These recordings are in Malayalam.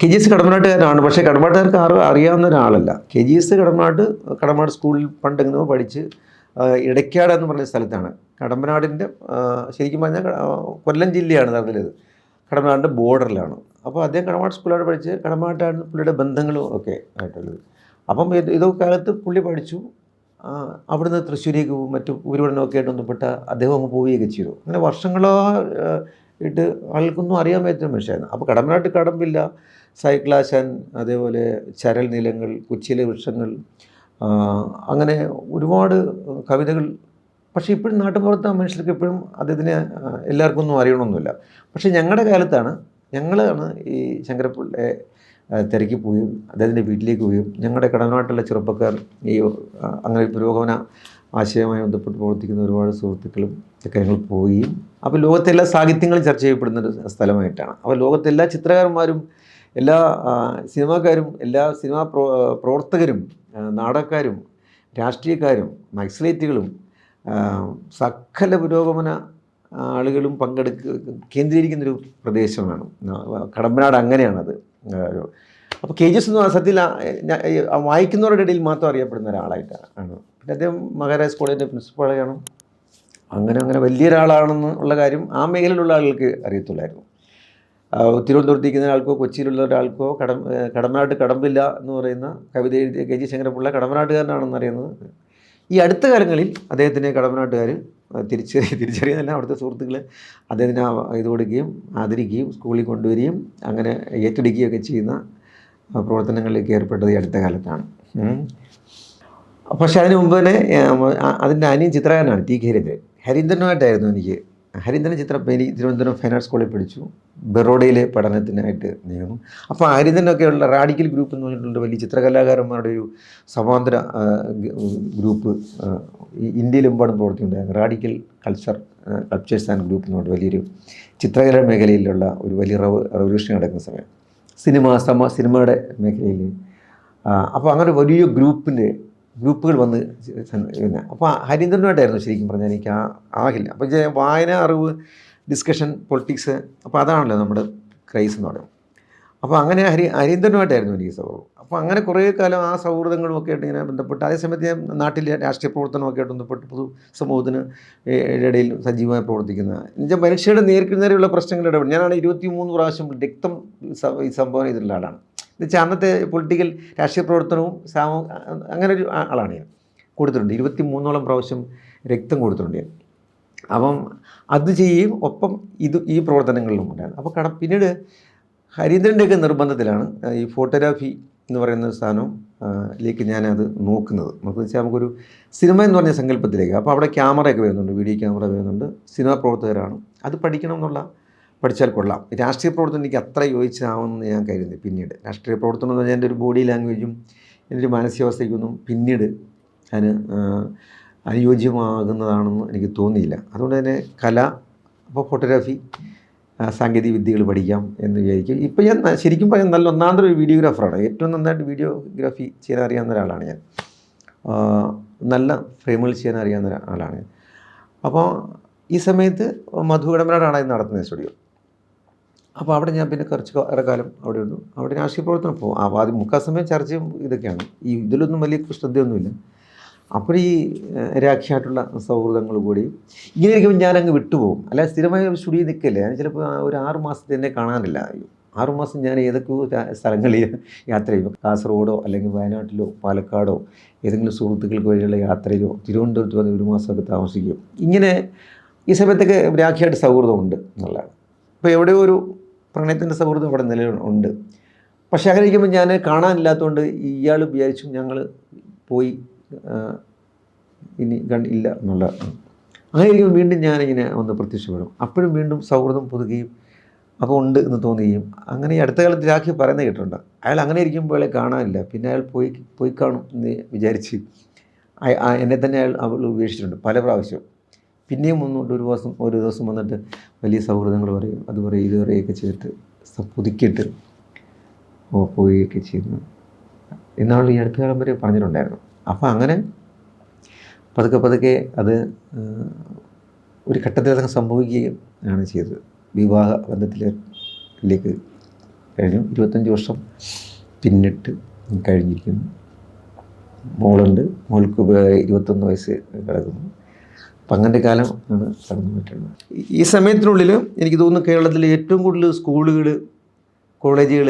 കെ ജി എസ് കടമ്പനാട്ടുകാരനാണ് പക്ഷേ കടമ്പാട്ടുകാർക്ക് ആരും അറിയാവുന്ന ഒരാളല്ല. കെ ജി എസ് കടമ്പനാട്ട് കടമ്പാട് സ്കൂളിൽ പണ്ടെങ്ങുന്നോ പഠിച്ച് ഇടയ്ക്കാട് എന്ന് പറഞ്ഞ സ്ഥലത്താണ്. കടമ്പനാടിന്റെ ശരിക്കും പറഞ്ഞാൽ കൊല്ലം ജില്ലയാണ് നടന്നത് കടമ്പനാടിന്റെ ബോർഡറിലാണ്. അപ്പോൾ അദ്ദേഹം കടമ്പാട് സ്കൂളിലാണ് പഠിച്ച് കടമ്പാട്ടാണ് പുള്ളിയുടെ ബന്ധങ്ങളും ഒക്കെ ആയിട്ടുള്ളത്. അപ്പം ഇത് ഇതൊക്കെ കാലത്ത് പുള്ളി പഠിച്ചു. അവിടുന്ന് തൃശ്ശൂരേക്ക് പോകും മറ്റു ഊരുവിടനൊക്കെ ആയിട്ട് ബന്ധപ്പെട്ട അദ്ദേഹം അങ്ങ് പോവുകയൊക്കെ ചെയ്തു. അങ്ങനെ വർഷങ്ങളോ ഇട്ട് ആൾക്കൊന്നും അറിയാൻ പറ്റുന്ന മനുഷ്യരായിരുന്നു അപ്പോൾ കടമ്പനാട്ട് കടമ്പില്ല. സൈക്ലാശൻ അതേപോലെ ചരൽ നിലങ്ങൾ കുച്ചിലെ വൃക്ഷങ്ങൾ അങ്ങനെ ഒരുപാട് കവിതകൾ. പക്ഷേ ഇപ്പോഴും നാട്ടുപുറത്ത് മനുഷ്യർക്ക് ഇപ്പോഴും അദ്ദേഹത്തിനെ എല്ലാവർക്കും ഒന്നും അറിയണമെന്നില്ല പക്ഷേ ഞങ്ങളുടെ കാലത്താണ് ഞങ്ങളാണ് ഈ ശങ്കരപ്പിള്ളയെ തിരക്കി പോയും അദ്ദേഹത്തിന്റെ വീട്ടിലേക്ക് പോയും. ഞങ്ങളുടെ കടനാട്ടിലുള്ള ചെറുപ്പക്കാർ ഈ അങ്ങനെ പുരോഗമന ആശയവുമായി ബന്ധപ്പെട്ട് പ്രവർത്തിക്കുന്ന ഒരുപാട് സുഹൃത്തുക്കളും ഒക്കെ ഞങ്ങൾ പോവുകയും അപ്പോൾ ലോകത്തെ എല്ലാ സാഹിത്യങ്ങളും ചർച്ച ചെയ്യപ്പെടുന്ന ഒരു സ്ഥലമായിട്ടാണ്. അപ്പോൾ ലോകത്തെ എല്ലാ ചിത്രകാരന്മാരും എല്ലാ സിനിമാക്കാരും എല്ലാ സിനിമാ പ്രോ പ്രവർത്തകരും നാടകക്കാരും രാഷ്ട്രീയക്കാരും നക്സലേറ്റുകളും സകല പുരോഗമന ആളുകളും പങ്കെടുക്ക കേന്ദ്രീകരിക്കുന്നൊരു പ്രദേശമാണ്. കടമ്പനാട് അങ്ങനെയാണത്. ഒരു അപ്പോൾ കെ ജി എസ് എന്ന് സത്യത്തിൽ വായിക്കുന്നവരുടെ ഇടയിൽ മാത്രം അറിയപ്പെടുന്ന ഒരാളായിട്ടാണ്. ആണ്. പിന്നെ അദ്ദേഹം മഹാരാജ് കോളേജിന്റെ പ്രിൻസിപ്പാളാണ്. അങ്ങനെ അങ്ങനെ വലിയൊരാളാണെന്ന് ഉള്ള കാര്യം ആ മേഖലയിലുള്ള ആളുകൾക്ക് അറിയത്തുള്ളായിരുന്നു. തിരുവനന്തപുരത്ത് ഇരിക്കുന്ന ആൾക്കോ കൊച്ചിയിലുള്ള ഒരാൾക്കോ കടം കടമനാട്ട് കടമ്പില്ല എന്ന് പറയുന്ന കവിത എഴുതിയ കെ ജി ശങ്കരപിള്ള കടമനാട്ടുകാരനാണെന്ന് അറിയുന്നത്. ഈ അടുത്ത കാലങ്ങളിൽ അദ്ദേഹത്തിന് കടമനാട്ടുകാർ തിരിച്ചറിയ തിരിച്ചറിയുന്നില്ല അവിടുത്തെ സുഹൃത്തുക്കൾ അദ്ദേഹത്തിന് ഇത് കൊടുക്കുകയും ആദരിക്കുകയും സ്കൂളിൽ കൊണ്ടുവരികയും അങ്ങനെ ഏറ്റെടുക്കുകയൊക്കെ ചെയ്യുന്ന പ്രവർത്തനങ്ങളിലേക്ക് ഏർപ്പെട്ടത് ഈ അടുത്ത കാലത്താണ്. പക്ഷേ അതിന് മുമ്പ് തന്നെ അതിന്റെ അനിയൻ ചിത്രകാരനാണ് ടി കെ ഹരീന്ദ്രൻ. ഹരീന്ദ്രനുമായിട്ടായിരുന്നു എനിക്ക് ഹരീന്ദ്രൻ ചിത്ര പേരി തിരുവനന്തപുരം ഫൈൻ ആർട്സ് കോളേജിൽ പഠിച്ചു. ബറോഡയിലെ പഠനത്തിനായിട്ട് നീങ്ങുന്നു അപ്പോൾ ഹരിന്ദനൊക്കെയുള്ള റാഡിക്കൽ ഗ്രൂപ്പ് എന്ന് പറഞ്ഞിട്ടുള്ള വലിയ ചിത്രകലാകാരന്മാരുടെ ഒരു സമാന്തര ഗ്രൂപ്പ് ഇന്ത്യയിലെമ്പാടും പ്രവർത്തിക്കുന്നുണ്ടായിരുന്നു. Radical culture cultures and group എന്ന് പറഞ്ഞ വലിയൊരു ചിത്രകല മേഖലയിലുള്ള ഒരു വലിയ റവ് റവല്യൂഷൻ നടക്കുന്ന സമയം. സിനിമ സമ സിനിമയുടെ മേഖലയിൽ. അപ്പോൾ അങ്ങനെ വലിയ ഗ്രൂപ്പിന്റെ ഗ്രൂപ്പുകൾ വന്ന് പിന്നെ അപ്പോൾ ഹരീന്ദ്രനുമായിട്ടായിരുന്നു ശരിക്കും പറഞ്ഞാൽ എനിക്ക് ആ ആകില്ല അപ്പോൾ വായന അറിവ് ഡിസ്കഷൻ പൊളിറ്റിക്സ് അപ്പോൾ അതാണല്ലോ നമ്മുടെ ക്രൈസ് എന്ന് പറയുന്നത്. അപ്പോൾ അങ്ങനെ ഹരി ഹരീന്ദ്രനുമായിട്ടായിരുന്നു എനിക്ക് സൗഹൃദം. അപ്പോൾ അങ്ങനെ കുറേ കാലം ആ സൗഹൃദങ്ങളും ഒക്കെ ആയിട്ട് ഇങ്ങനെ ബന്ധപ്പെട്ട് അതേസമയത്ത് ഞാൻ നാട്ടിലെ രാഷ്ട്രീയ പ്രവർത്തനമൊക്കെ ആയിട്ട് ബന്ധപ്പെട്ട് പൊതു സമൂഹത്തിന് ഇടയിൽ സജീവമായി പ്രവർത്തിക്കുന്ന എന്നുവെച്ചാൽ മനുഷ്യരുടെ നേർക്ക് നേരെയുള്ള പ്രശ്നങ്ങൾ ഇടപെടും ഞാനാണ് ഇരുപത്തി മൂന്ന് പ്രാവശ്യം രക്തം സംഭവം ചെയ്തിട്ടുള്ള ആളാണ്. എന്നുവെച്ചാൽ അന്നത്തെ പൊളിറ്റിക്കൽ രാഷ്ട്രീയ പ്രവർത്തനവും സാമൂ അങ്ങനെ ഒരു ആളാണ് ഞാൻ. കൊടുത്തിട്ടുണ്ട്. ഇരുപത്തി മൂന്നോളം പ്രാവശ്യം രക്തം കൊടുത്തിട്ടുണ്ട് ഞാൻ. അപ്പം അത് ചെയ്യുകയും ഒപ്പം ഇത് ഈ പ്രവർത്തനങ്ങളിലും ഉണ്ടായിരുന്നു. അപ്പോൾ കട പിന്നീട് ഹരീന്ദ്രന്റെയൊക്കെ നിർബന്ധത്തിലാണ് ഈ ഫോട്ടോഗ്രാഫി എന്ന് പറയുന്ന സാധനം ആ, ലേക്ക് ഞാനത് നോക്കുന്നത്. നമുക്ക് വെച്ചാൽ നമുക്കൊരു സിനിമ എന്ന് പറഞ്ഞ സങ്കല്പത്തിലേക്ക്. അപ്പോൾ അവിടെ ക്യാമറയൊക്കെ വരുന്നുണ്ട് വീഡിയോ ക്യാമറ വരുന്നുണ്ട്. സിനിമ പ്രവർത്തകരാണ്. അത് പഠിക്കണം എന്നുള്ള പഠിച്ചാൽ കൊള്ളാം. രാഷ്ട്രീയ പ്രവർത്തനം എനിക്ക് അത്ര യോജിച്ചാവുമെന്ന് ഞാൻ കരുതി പിന്നീട് രാഷ്ട്രീയ പ്രവർത്തനം എന്ന് പറഞ്ഞാൽ എന്റെ ഒരു ബോഡി ലാംഗ്വേജും എന്റെ ഒരു മാനസികാവസ്ഥയ്ക്കൊന്നും പിന്നീട് അതിന് അനുയോജ്യമാകുന്നതാണെന്ന് എനിക്ക് തോന്നിയില്ല. അതുകൊണ്ട് തന്നെ കല അപ്പോൾ ഫോട്ടോഗ്രാഫി സാങ്കേതിക വിദ്യകൾ പഠിക്കാം എന്ന് വിചാരിക്കും. ഇപ്പോൾ ഞാൻ ശരിക്കും പറയാൻ നല്ല ഒന്നാമതൊരു വീഡിയോഗ്രാഫറാണ് ഏറ്റവും നന്നായിട്ട് വീഡിയോഗ്രാഫി ചെയ്യാൻ അറിയാവുന്ന ഒരാളാണ് ഞാൻ. നല്ല ഫ്രെയിമുകൾ ചെയ്യാൻ അറിയാവുന്ന ഒരാളാണ് അപ്പോൾ ഈ സമയത്ത് മധുകടമനാടാണ് ഇടമ്പനാടാണ് നടത്തുന്നത് സ്റ്റുഡിയോ അപ്പോൾ അവിടെ ഞാൻ പിന്നെ കുറച്ച് ഏറെ കാലം അവിടെ ഉണ്ട് അവിടെ രാഷ്ട്രീയ പ്രവർത്തനം പോകും ആ ആദ്യം മുക്കാൽ സമയം ചർച്ചയും ഇതൊക്കെയാണ്. ഈ ഇതിലൊന്നും വലിയ ശ്രദ്ധയൊന്നുമില്ല. അപ്പോൾ ഈ രാഖിയായിട്ടുള്ള സൗഹൃദങ്ങൾ കൂടി ഇങ്ങനെ ഇരിക്കുമ്പോൾ ഞാനങ്ങ് വിട്ടുപോകും. അല്ല സ്ഥിരമായി സ്റ്റുഡിയോ നിൽക്കില്ല? ഞാൻ ചിലപ്പോൾ ഒരു ആറ് മാസത്തിൽ എന്നെ കാണാനില്ല ആറ് മാസം ഞാൻ ഏതൊക്കെയോ സ്ഥലങ്ങളിൽ യാത്ര ചെയ്യും. കാസർഗോഡോ അല്ലെങ്കിൽ വയനാട്ടിലോ പാലക്കാടോ ഏതെങ്കിലും സുഹൃത്തുക്കൾക്ക് വഴിയുള്ള യാത്രയിലോ തിരുവനന്തപുരത്ത് വന്ന് ഒരു മാസമൊക്കെ താമസിക്കും. ഇങ്ങനെ ഈ സമയത്തൊക്കെ രാഖിയായിട്ട് സൗഹൃദമുണ്ട് എന്നുള്ളതാണ്. അപ്പോൾ എവിടെയോ ഒരു പ്രണയത്തിന്റെ സൗഹൃദം അവിടെ നിലവിലുണ്ട് പക്ഷേ അങ്ങനെ ഇരിക്കുമ്പോൾ ഞാൻ കാണാനില്ലാത്തതുകൊണ്ട് ഇയാൾ വിചാരിച്ചു ഞങ്ങൾ പോയി ഇനി കണ്ടില്ല എന്നുള്ള. അങ്ങനെ ഇരിക്കുമ്പോൾ വീണ്ടും ഞാനിങ്ങനെ ഒന്ന് പ്രത്യക്ഷപ്പെടും. അപ്പോഴും വീണ്ടും സൗഹൃദം പുതുക്കുകയും അപ്പോൾ ഉണ്ട് എന്ന് തോന്നുകയും. അങ്ങനെ ഈ അടുത്ത കാലത്ത് രാഖി പറയുന്നത് കേട്ടിട്ടുണ്ട്. അയാൾ അങ്ങനെ ഇരിക്കുമ്പോൾ അയാളെ കാണാനില്ല. പിന്നെ അയാൾ പോയി പോയി കാണും എന്ന് വിചാരിച്ച്. എന്നെ തന്നെ അയാൾ അവൾ ഉപേക്ഷിച്ചിട്ടുണ്ട്. പല പ്രാവശ്യം. പിന്നെയും മുന്നോട്ട് ഒരു ദിവസം ഒരു ദിവസം വന്നിട്ട് വലിയ സൗഹൃദങ്ങൾ പറയും. അത് പറയും ഇത് പറയുകയൊക്കെ ചെയ്തിട്ട് പുതുക്കിയിട്ട് പോവുകയൊക്കെ ചെയ്യുന്നു. എന്നാണ് ഈ അടുത്ത കാലം വരെ പറഞ്ഞിട്ടുണ്ടായിരുന്നു. അപ്പോൾ അങ്ങനെ പതുക്കെ പതുക്കെ അത് ഒരു ഘട്ടത്തിൽ അതങ്ങ് സംഭവിക്കുകയും ആണ് ചെയ്തത്. വിവാഹ ബന്ധത്തിലേക്ക് കഴിഞ്ഞു. ഇരുപത്തഞ്ച് വർഷം പിന്നിട്ട് കഴിഞ്ഞിരിക്കുന്നു. മോളുണ്ട്. മോൾക്ക് ഇരുപത്തൊന്ന് വയസ്സ് കിടക്കുന്നു. അപ്പം അങ്ങനത്തെ കാലം ആണ് കടന്നു ഈ- സമയത്തിനുള്ളിൽ എനിക്ക് തോന്നുന്നു കേരളത്തിലെ ഏറ്റവും കൂടുതൽ സ്കൂളുകൾ കോളേജുകൾ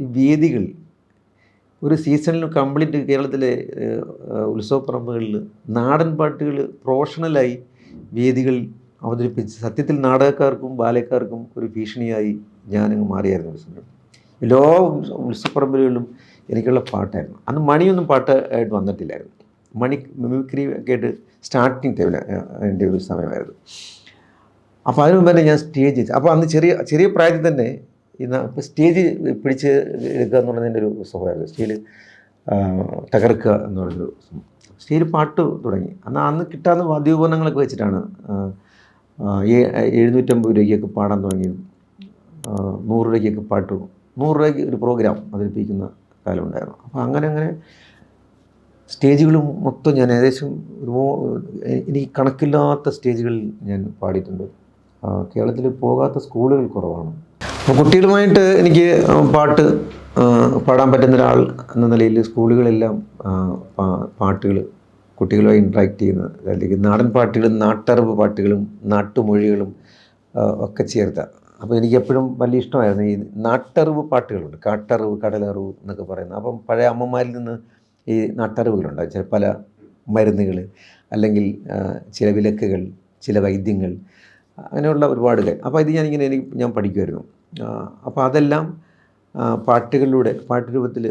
വേദികൾ ഒരു സീസണിൽ കംപ്ലീറ്റ് കേരളത്തിലെ ഉത്സവപ്പറമ്പുകളിൽ നാടൻ പാട്ടുകൾ പ്രൊഫഷണലായി വേദികൾ അവതരിപ്പിച്ച് സത്യത്തിൽ നാടകക്കാർക്കും ബാലക്കാർക്കും ഒരു ഭീഷണിയായി ഞാനങ്ങ് മാറിയായിരുന്നു ഒരു സമയം. എല്ലാ ഉത്സ- ഉത്സവപ്പറമ്പുകളിലും എനിക്കുള്ള പാട്ടായിരുന്നു. അന്ന് മണിയൊന്നും പാട്ടായിട്ട് വന്നിട്ടില്ലായിരുന്നു. മണി മിമിക്രി ഒക്കെ ആയിട്ട് സ്റ്റാർട്ടിങ് ടൈമിൽ എന്റെ ഒരു സമയമായിരുന്നു. അപ്പോൾ അതിന് മുമ്പ് തന്നെ ഞാൻ സ്റ്റേജ് അപ്പോൾ അന്ന് ചെറിയ ചെറിയ പ്രായത്തിൽ തന്നെ ഇന്ന് ഇപ്പോൾ സ്റ്റേജ് പിടിച്ച് എടുക്കുക എന്ന് പറയുന്നതിന്റെ ഒരു സ്വഭാവമായിരുന്നു. സ്റ്റേജിൽ തകർക്കുക എന്ന് പറയുന്നൊരു സ്റ്റേജിൽ പാട്ട് തുടങ്ങി. അന്ന് അന്ന് കിട്ടാവുന്ന വാദ്യോപകരണങ്ങളൊക്കെ വെച്ചിട്ടാണ് എഴുന്നൂറ്റമ്പത് രൂപയ്ക്കൊക്കെ പാടാൻ തുടങ്ങിയത് നൂറ് രൂപയ്ക്കൊക്കെ പാട്ട് നൂറ് രൂപയ്ക്ക് ഒരു പ്രോഗ്രാം അവതരിപ്പിക്കുന്ന കാലമുണ്ടായിരുന്നു അപ്പോൾ അങ്ങനെ അങ്ങനെ സ്റ്റേജുകളും മൊത്തം ഞാൻ ഏകദേശം എനിക്ക് കണക്കില്ലാത്ത സ്റ്റേജുകളിൽ ഞാൻ പാടിയിട്ടുണ്ട്. കേരളത്തിൽ പോകാത്ത സ്കൂളുകൾ കുറവാണ്. അപ്പോൾ കുട്ടികളുമായിട്ട് എനിക്ക് പാട്ട് പാടാൻ പറ്റുന്ന ഒരാൾ എന്ന നിലയിൽ സ്കൂളുകളെല്ലാം പാട്ടുകൾ കുട്ടികളുമായി ഇൻട്രാക്ട് ചെയ്യുന്ന അല്ലെങ്കിൽ നാടൻ പാട്ടുകളും നാട്ടറിവ് പാട്ടുകളും നാട്ടുമൊഴികളും ഒക്കെ ചേർത്ത. അപ്പോൾ എനിക്ക് എപ്പോഴും വലിയ ഇഷ്ടമായിരുന്നു ഈ നാട്ടറിവ് പാട്ടുകളുണ്ട്. കാട്ടറിവ് കടലറിവ് എന്നൊക്കെ പറയുന്നത് അപ്പം പഴയ അമ്മമാരിൽ നിന്ന് ഈ നാട്ടറിവുകളുണ്ട്. ചില പല മരുന്നുകൾ അല്ലെങ്കിൽ ചില വിലക്കുകൾ ചില വൈദ്യങ്ങൾ അങ്ങനെയുള്ള ഒരുപാട് കാര്യം അപ്പോൾ ഇത് ഞാനിങ്ങനെ എനിക്ക് ഞാൻ പഠിക്കുമായിരുന്നു അപ്പോൾ അതെല്ലാം പാട്ടുകളിലൂടെ പാട്ടുകളിലൂടെ പാട്ടുരൂപത്തിൽ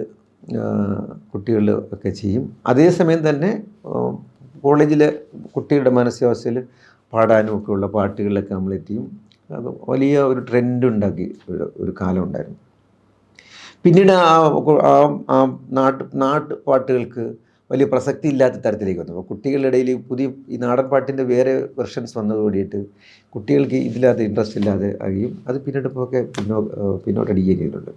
കുട്ടികൾ ഒക്കെ ചെയ്യും. അതേസമയം തന്നെ കോളേജിലെ കുട്ടികളുടെ മാനസികാവസ്ഥയിൽ പാടാനും ഒക്കെയുള്ള പാട്ടുകളിലൊക്കെ നമ്മളെത്തിയും. വലിയ ഒരു ട്രെൻഡ് ഉണ്ടാക്കി ഒരു കാലം ഉണ്ടായിരുന്നു. പിന്നീട് ആ ആ നാട്ട് പാട്ടുകൾക്ക് വലിയ പ്രസക്തി ഇല്ലാത്ത തരത്തിലേക്ക് വന്നു. അപ്പോൾ കുട്ടികളുടെ ഇടയിൽ പുതിയ ഈ നാടൻ പാട്ടിന്റെ വേറെ വെർഷൻസ് വന്നത് കൂടിയിട്ട് കുട്ടികൾക്ക് ഇതിനകത്ത് ഇൻട്രസ്റ്റ് ഇല്ലാതെ ആകുകയും അത് പിന്നീട് ഇപ്പോൾ ഒക്കെ പിന്നോ പിന്നോട്ടടിക്കുകയും ചെയ്തിട്ടുണ്ട്.